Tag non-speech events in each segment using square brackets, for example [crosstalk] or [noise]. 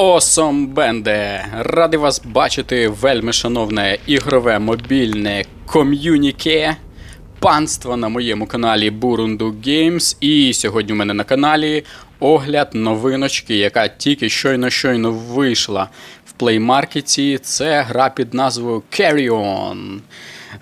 Осом Бенде! Радий вас бачити, вельми шановне ігрове мобільне ком'юніке. Панство на моєму каналі Burundu Games. І сьогодні у мене на каналі огляд новиночки, яка тільки щойно щойно вийшла в Market. Це гра під назвою Carry On.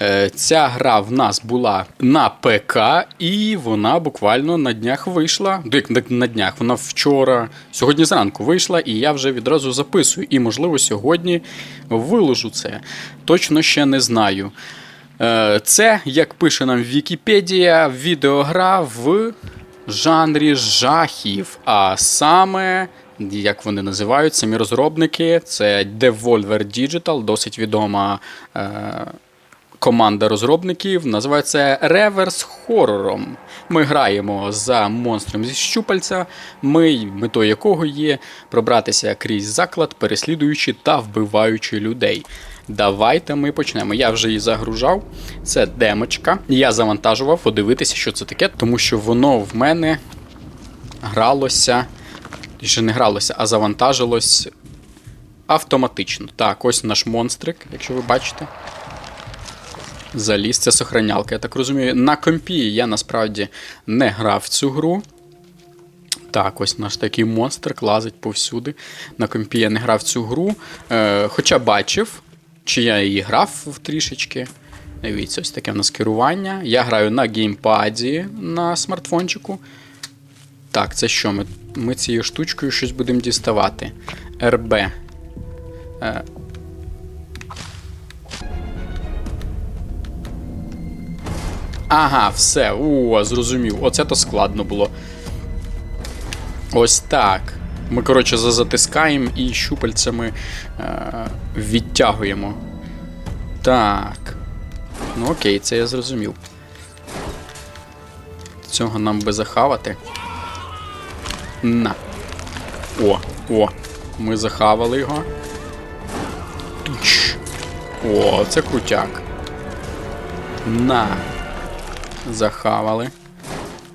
Е, Ця гра в нас була на ПК, і вона буквально на днях вийшла. Ну, на днях, вона вчора, сьогодні зранку вийшла, і я вже відразу записую. І, можливо, сьогодні виложу це. Точно ще не знаю. Е, Це, як пише нам Вікіпедія, відеогра в жанрі жахів. А саме, як вони називають, самі розробники, це Devolver Digital, досить відома. Е- команда розробників називається Реверс Хорором. Ми граємо за монстром зі щупальця, ми, метою якого є пробратися крізь заклад, переслідуючи та вбиваючи людей. Давайте ми почнемо. Я вже її загружав. Це демочка. Я завантажував, подивитися, що це таке, тому що воно в мене гралося. Ще не гралося, а завантажилось автоматично. Так, ось наш монстрик, якщо ви бачите. Заліз, це сохранялка, я так розумію. На компі я насправді не грав в цю гру. Так, ось наш такий монстр лазить повсюди. На компі я не грав в цю гру. Е, хоча бачив, чи я її грав трішечки. Дивіться, ось таке в нас керування. Я граю на геймпаді на смартфончику. Так, це що? Ми, ми цією штучкою щось будемо діставати. РБ. Е, Ага, все. О, зрозумів. Оце то складно було. Ось так. Ми, коротше, за- затискаємо і щупальцями е- відтягуємо. Так. Ну окей, це я зрозумів. Цього нам би захавати. На. О, о. Ми захавали його. Туч. О, це крутяк. На. Захавали.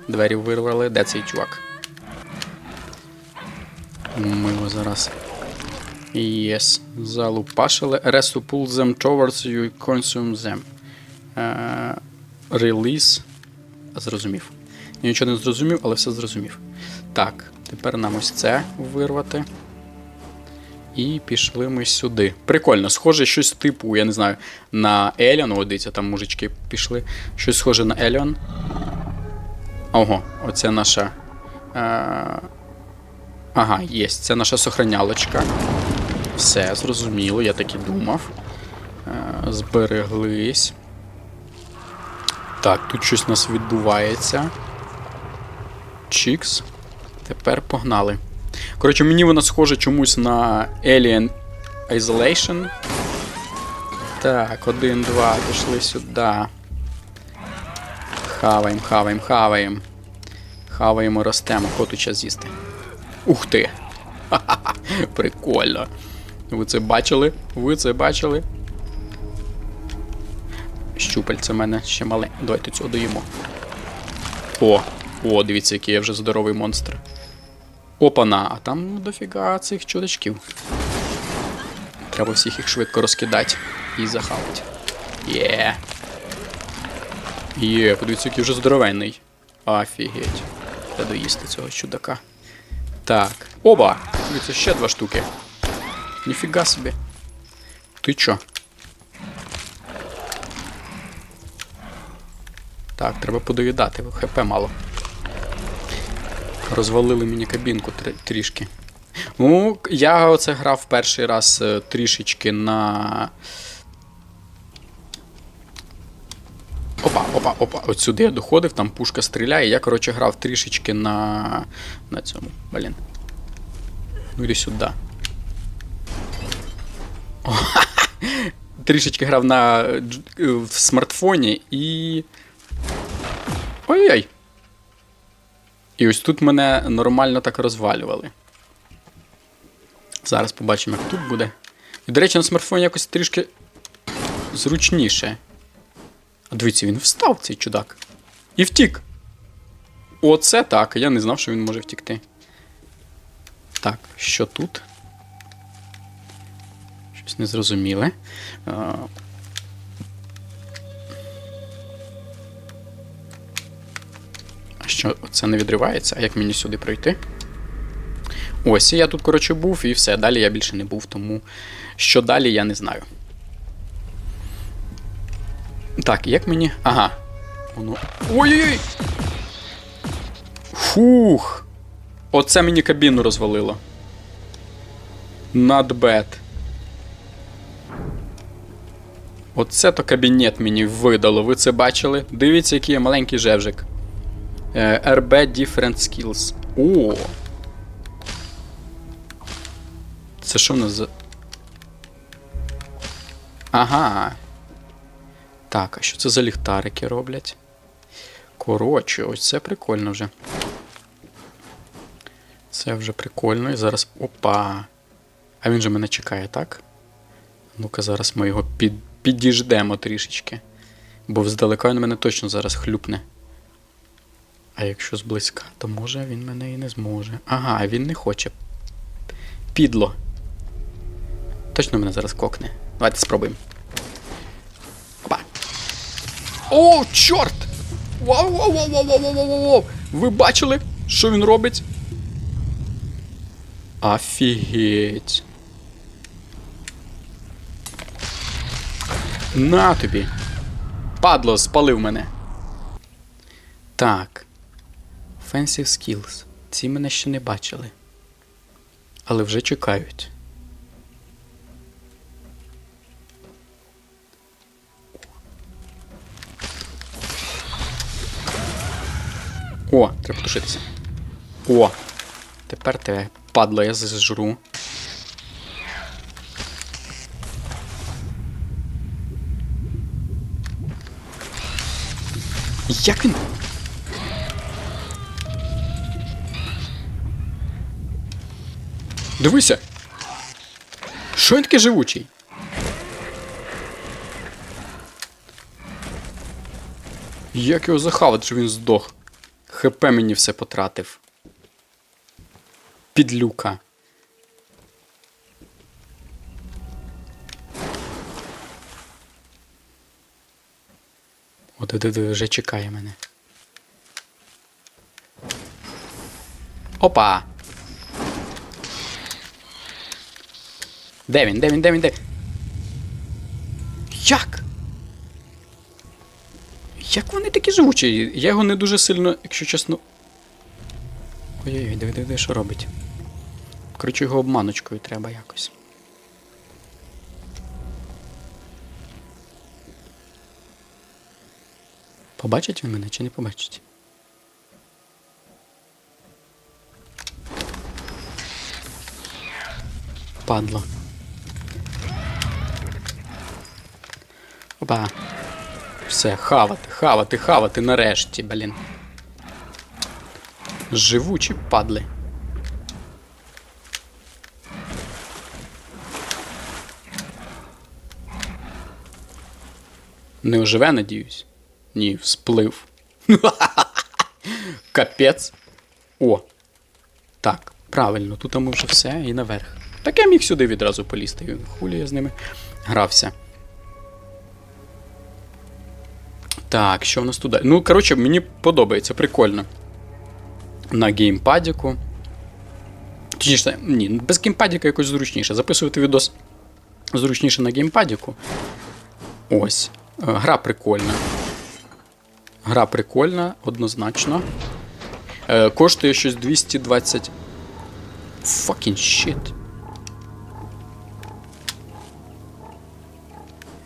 Двері вирвали. Де цей чувак? Ми його зараз. Yes. Залупашили. To pull them towards you consume them. Е, Release. Зрозумів. Я нічого не зрозумів, але все зрозумів. Так, тепер нам ось це вирвати. І пішли ми сюди. Прикольно, схоже, щось типу, я не знаю, на Еліон. О, дивіться, там мужички пішли. Щось схоже на Еліон. Ого, оце наша. Е... Ага, є. Це наша сохранялочка. Все, зрозуміло, я так і думав. Е... Збереглись. Так, тут щось у нас відбувається. Чікс. Тепер погнали. Коротше, мені вона схожа чомусь на Alien Isolation. Так, один, два, пішли сюди. Хаваємо, хаваємо, хаваємо. Хаваємо, ростемо, коту час з'їсти. Ух ти! Ха-ха-ха, [laughs] Прикольно. Ви це бачили? Ви це бачили? Щупальце в мене ще мале. Давайте цього доїмо. О, о, дивіться, який я вже здоровий монстр. Опана, а там дофіга цих чудачків. Треба всіх їх швидко розкидати і захавати. Є. Є, подивіться, який вже здоровенний. Офігеть. Треба доїсти цього чудака. Так. Оба! Дивіться, ще два штуки. Ніфіга собі. Ти чо? Так, треба подоїдати, хп мало. Розвалили мені кабінку трі- трішки. Ну, я оце грав перший раз е, трішечки на. Опа, опа, опа. От сюди я доходив, там пушка стріляє. Я, коротше, грав трішечки на. на цьому. Блін. Ну йди сюди. О, [laughs] трішечки грав на е, в смартфоні і. Ой-ой. І ось тут мене нормально так розвалювали. Зараз побачимо, як тут буде. І, до речі, на смартфоні якось трішки зручніше. А дивіться, він встав, цей чудак. І втік. Оце так. Я не знав, що він може втікти. Так, що тут? Щось незрозуміле. Що, це не відривається? А як мені сюди пройти? Ось, і я тут, коротше, був, і все. Далі я більше не був, тому що далі я не знаю. Так, як мені. Ага. Воно. Ой-ой-ой! Фух! Оце мені кабіну розвалило. Not bad. Оце то кабінет мені видало. Ви це бачили? Дивіться, який я маленький жевжик. Е, RB Different Skills. О! Це що в нас за. Ага. Так, а що це за ліхтарики роблять? Коротше, ось це прикольно вже. Це вже прикольно. І зараз. Опа! А він же мене чекає, так? Ну-ка, зараз ми його під... підіждемо трішечки. Бо здалека він мене точно зараз хлюпне. А якщо зблизька, то може він мене і не зможе. Ага, він не хоче. Підло. Точно мене зараз кокне. Давайте спробуємо. Опа. О, чорт! Вау, вау, вау, вау, вау, вау, вау. Ви бачили, що він робить? Офігеть. На тобі. Падло, спалив мене. Так. Offensive Skills. Ці мене ще не бачили. Але вже чекають. О, треба потушитися. О! Тепер тебе, падло, я зжру. Як він? Дивися! Що він такий живучий? Як його захавати, що він здох? ХП мені все потратив. Підлюка. От диви, вже чекає мене. Опа! Де він? Де він? Де він? Де? він? Як? Як вони такі живучі? Я його не дуже сильно, якщо чесно. Ой-ой-ой, диви, диви, що робить. Коротше, його обманочкою треба якось. Побачить він мене чи не побачить? Падло. Опа. Все, хавати, хавати, хавати нарешті, блін. Живучі падли. Не оживе, надіюсь? Ні, всплив. [laughs] Капець. О. Так, правильно, тут ми вже все і наверх. Так я міг сюди відразу полізти. Хулі я з ними грався. Так, що в нас туди? Ну, коротше, мені подобається, прикольно. На геймпадіку. Точніше, ні, без геймпадіка якось зручніше. Записувати відос зручніше на геймпадіку. Ось. Е, Гра прикольна. Гра прикольна, однозначно. Е, коштує щось 220. Fucking shit.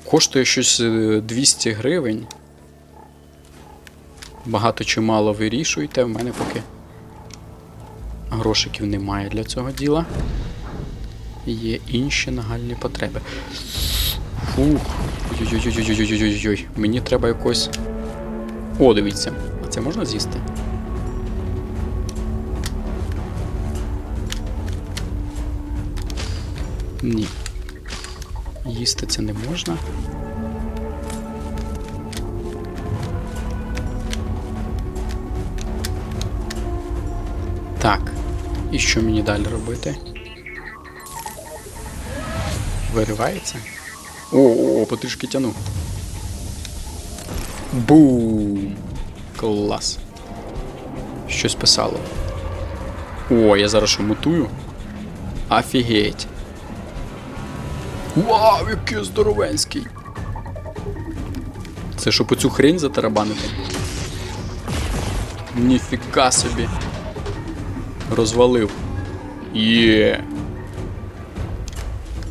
Коштує щось е, 200 гривень. Багато чи мало вирішуйте, в мене поки грошиків немає для цього діла. Є інші нагальні потреби. Фух. Ой-ой-ой-ой-ой-ой-ой-ой. Мені треба якось. О, дивіться. А це можна з'їсти? Ні. Їсти це не можна. І що мені далі робити? Виривається. О, о, о, потрішки тяну. Бум! Клас. Щось писало. О, я зараз що мутую? Офігеть. Вау, який здоровенський! Це щоб оцю хрень затарабанити? Ніфіга собі. Розвалив. Є.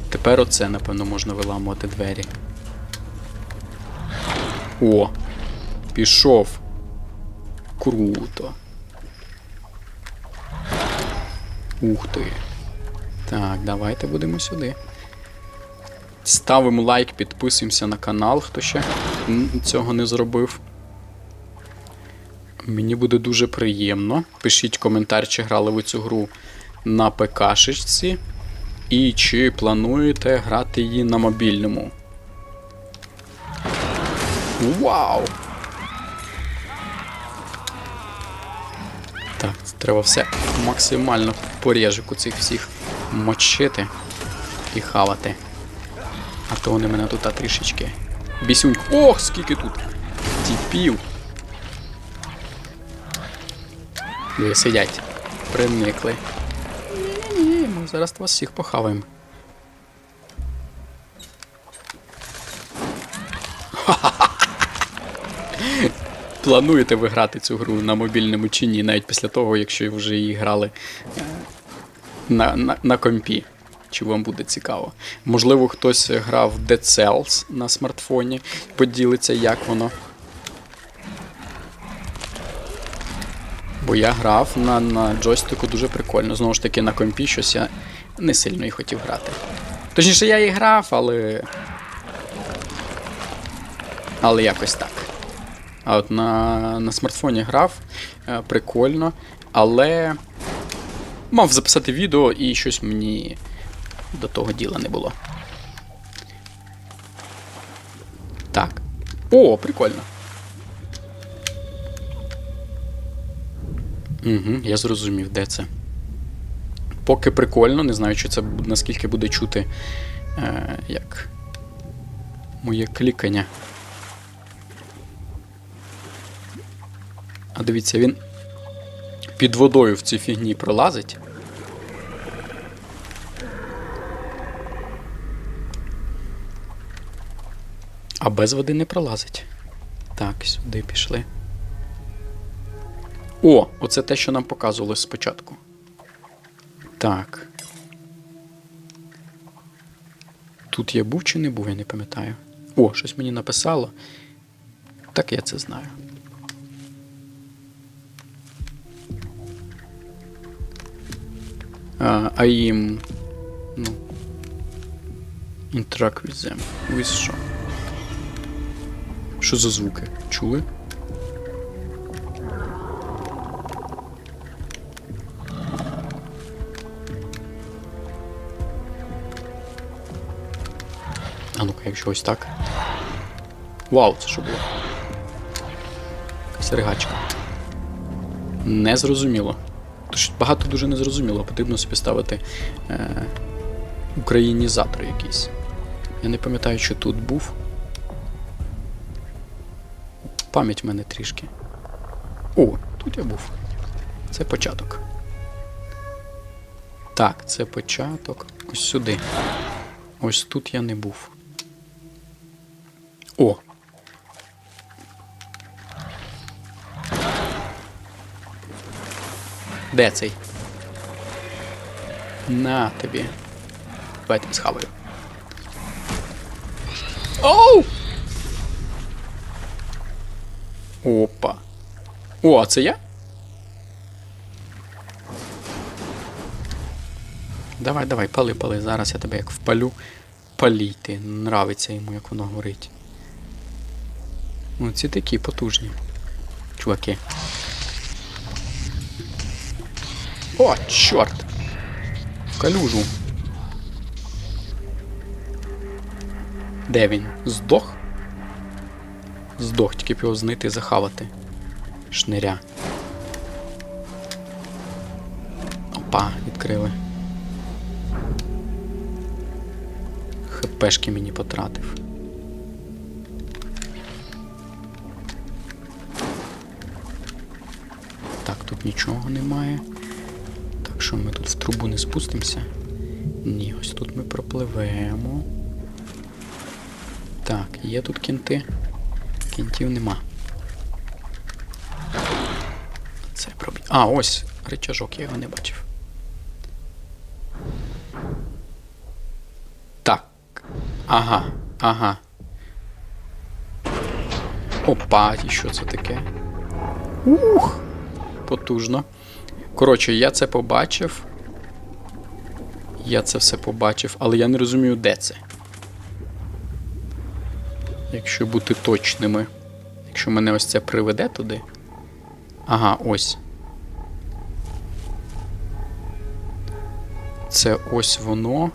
Тепер оце, напевно, можна виламувати двері. О! Пішов. Круто. Ух ти. Так, давайте будемо сюди. Ставимо лайк, підписуємося на канал, хто ще цього не зробив. Мені буде дуже приємно. Пишіть коментар, чи грали ви цю гру на ПК-шечці. І чи плануєте грати її на мобільному. Вау! Так, треба все максимально по режику цих всіх мочити і хавати. А то вони мене тут трішечки. Бісюнь. Ох, скільки тут! Тіпів. Ви сидять. Приникли. Ні-ні-ні, ми зараз вас всіх похаваємо. [laughs] Плануєте ви грати цю гру на мобільному чи ні, навіть після того, якщо вже її грали е, на, на, на компі. Чи вам буде цікаво? Можливо, хтось грав Dead Cells на смартфоні, поділиться, як воно. Бо я грав на, на джойстику дуже прикольно. Знову ж таки, на компі щось я не сильно і хотів грати. Точніше, я і грав, але. Але якось так. А от на, на смартфоні грав е, прикольно, але мав записати відео і щось мені до того діла не було. Так. О, прикольно. Угу, я зрозумів, де це. Поки прикольно, не знаю, чи це наскільки буде чути е, як моє клікання. А дивіться, він під водою в цій фігні пролазить. А без води не пролазить. Так, сюди пішли. О, оце те, що нам показували спочатку. Так. Тут я був чи не був, я не пам'ятаю. О, щось мені написало. Так я це знаю. А, їм. Ну. Interact with them. With що? Що за звуки? Чули? Якщо ось так. Вау, це що було? Якась ригачка. Незрозуміло. Тож багато дуже незрозуміло, потрібно собі ставити е, українізатор якийсь. Я не пам'ятаю, що тут був. Пам'ять в мене трішки. О, тут я був. Це початок. Так, це початок. Ось сюди. Ось тут я не був. О! Де цей? На тобі. Давайте схаваю. Оу! Опа. О, а це я? Давай, давай, пали, пали. Зараз я тебе як впалю. Палійте. Нравиться йому, як воно горить. Ну, ці такі потужні. Чуваки. О, чорт! Калюжу. Де він? Здох? Здох, тільки б його знайти і захавати. Шниря. Опа, відкрили. хпшки мені потратив. Тут нічого немає. Так що ми тут в трубу не спустимося. Ні, ось тут ми пропливемо. Так, є тут кінти. Кінтів нема. Це пробі... А, ось речажок, я його не бачив. Так. Ага, ага. Опа, і що це таке? Ух! Потужно. Коротше, я це побачив. Я це все побачив, але я не розумію, де це. Якщо бути точними. Якщо мене ось це приведе туди. Ага, ось. Це ось воно.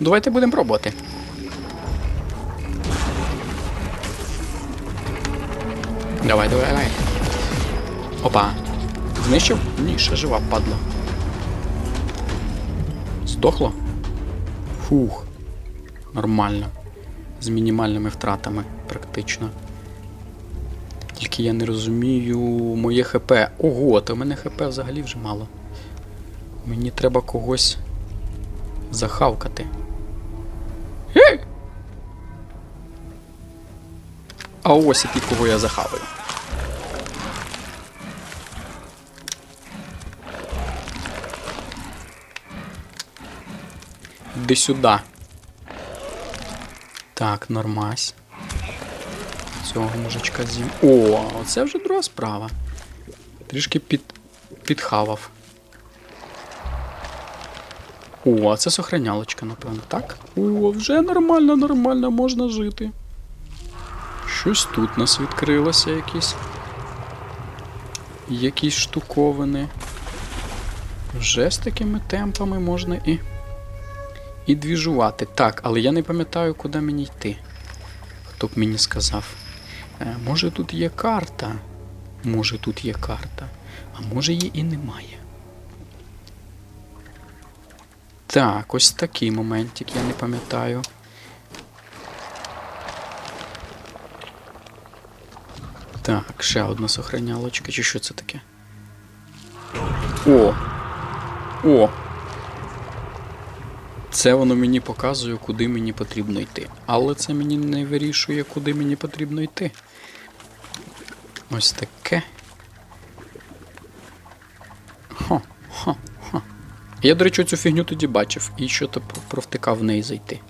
Давайте будемо пробувати. Давай, давай, давай. Опа. Знищив? Ні, ще жива падла. Здохло? Фух. Нормально. З мінімальними втратами, практично. Тільки я не розумію моє ХП. Ого, то в мене ХП взагалі вже мало. Мені треба когось захавкати. А ось і кого я захаваю. Іди сюди. Так, нормась. Цього мужичка з'їм. О, оце вже друга справа. Трішки під... підхавав. О, а це сохранялочка, напевно, так? О, вже нормально, нормально, можна жити. Щось тут нас відкрилося якісь. Якісь штуковини. Вже з такими темпами можна і. І двіжувати. Так, але я не пам'ятаю, куди мені йти. Хто б мені сказав. Е, може тут є карта? Може тут є карта. А може її і немає. Так, ось такий моментик, я не пам'ятаю. Так, ще одна сохранялочка, чи що це таке? О! О! Це воно мені показує, куди мені потрібно йти. Але це мені не вирішує, куди мені потрібно йти. Ось таке. Хо, хо, хо. Я, до речі, цю фігню тоді бачив і що то провтикав в неї зайти.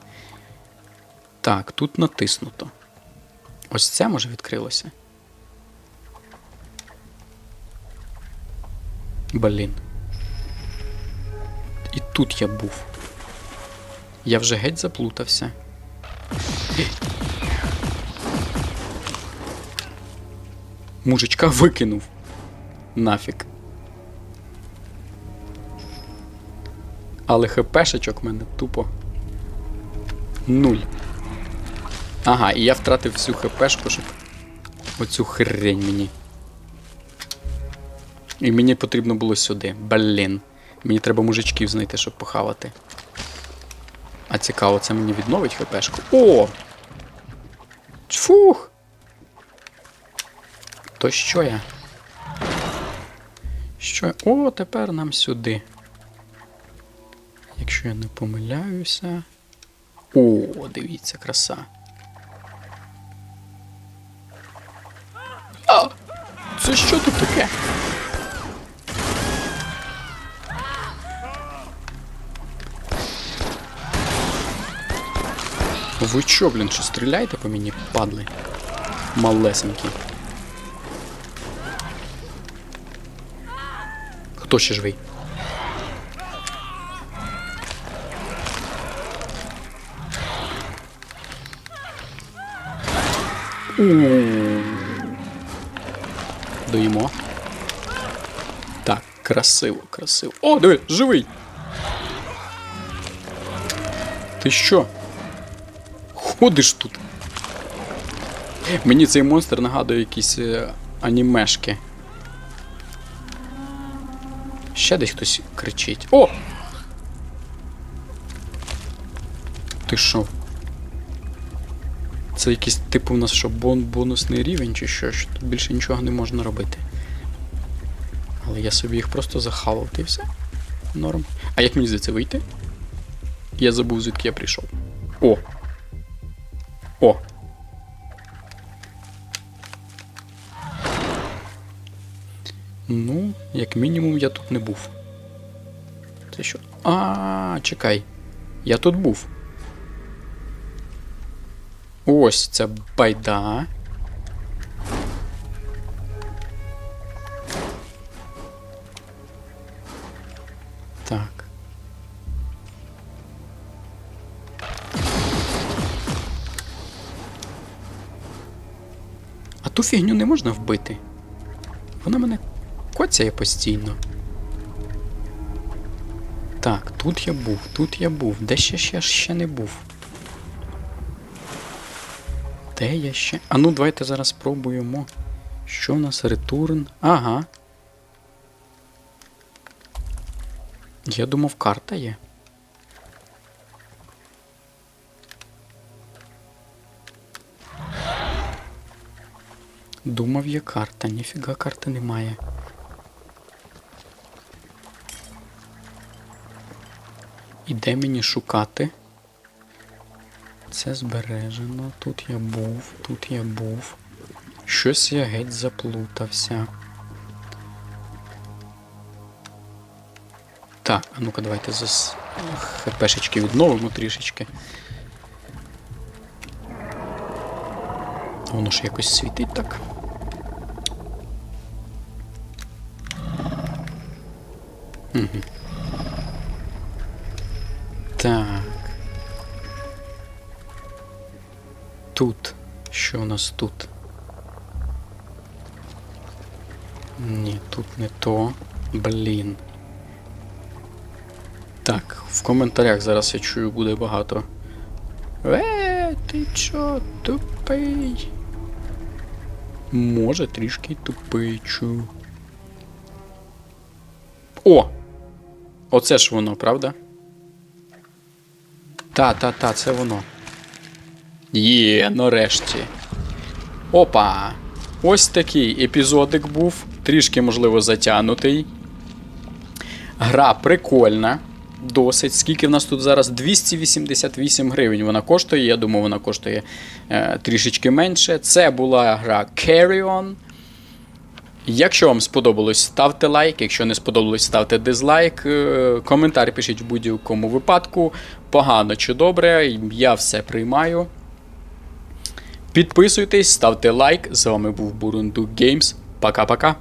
Так, тут натиснуто. Ось це може відкрилося. Блін. І тут я був. Я вже геть заплутався. Мужичка викинув. Нафіг. Але хпшечок в мене тупо. Нуль. Ага, і я втратив всю хпшку, щоб оцю хрень мені. І мені потрібно було сюди. Блін. Мені треба мужичків знайти, щоб похавати. Цікаво, це мені відновить хпшку. О! Фух! То що я? Що? я- О, тепер нам сюди. Якщо я не помиляюся. О, дивіться, краса. А! Це що тут таке? Ви чо, блін, що стріляєте по мені, падли? Малесенькі. Хто ще живий? Доїмо. Так, красиво, красиво. О, диви, живий! Ти що? Ходиш тут? Мені цей монстр нагадує якісь е, анімешки. Ще десь хтось кричить. О! ти що? Це якийсь типу у нас що, бон бонусний рівень чи що? що тут більше нічого не можна робити. Але я собі їх просто захавав, ти все. Норм. А як мені звідси вийти? Я забув, звідки я прийшов. О! О! Ну, як мінімум, я тут не був. Це що? А, чекай. Я тут був. Ось ця байда. Ту фігню не можна вбити. Вона мене коцяє постійно. Так, тут я був, тут я був. Де ще ще, ще не був? Де я ще? А ну, давайте зараз спробуємо. Що в нас? Ретурн? Ага. Я думав, карта є. Думав, є карта. Ніфіга карти немає. І де мені шукати? Це збережено. Тут я був, тут я був. Щось я геть заплутався. Так, а ну-ка давайте зас... хпшечки відновимо трішечки. Воно ж якось світить так. Так. Тут. Що у нас тут? Ні, тут не то. Блін. Так, в коментарях зараз я чую буде багато. Е, ти чо, тупий? Може, трішки тупий чу. О! Оце ж воно, правда? Та, та, та, це воно. Є, нарешті. Опа! Ось такий епізодик був. Трішки, можливо, затягнутий. Гра прикольна. Досить. Скільки в нас тут зараз? 288 гривень вона коштує. Я думаю, вона коштує е, трішечки менше. Це була гра Carry On. Якщо вам сподобалось, ставте лайк. Якщо не сподобалось, ставте дизлайк. Е, Коментар пишіть в будь-якому випадку. Погано чи добре, я все приймаю. Підписуйтесь, ставте лайк. З вами був Бурунду Геймс. Пока-пока.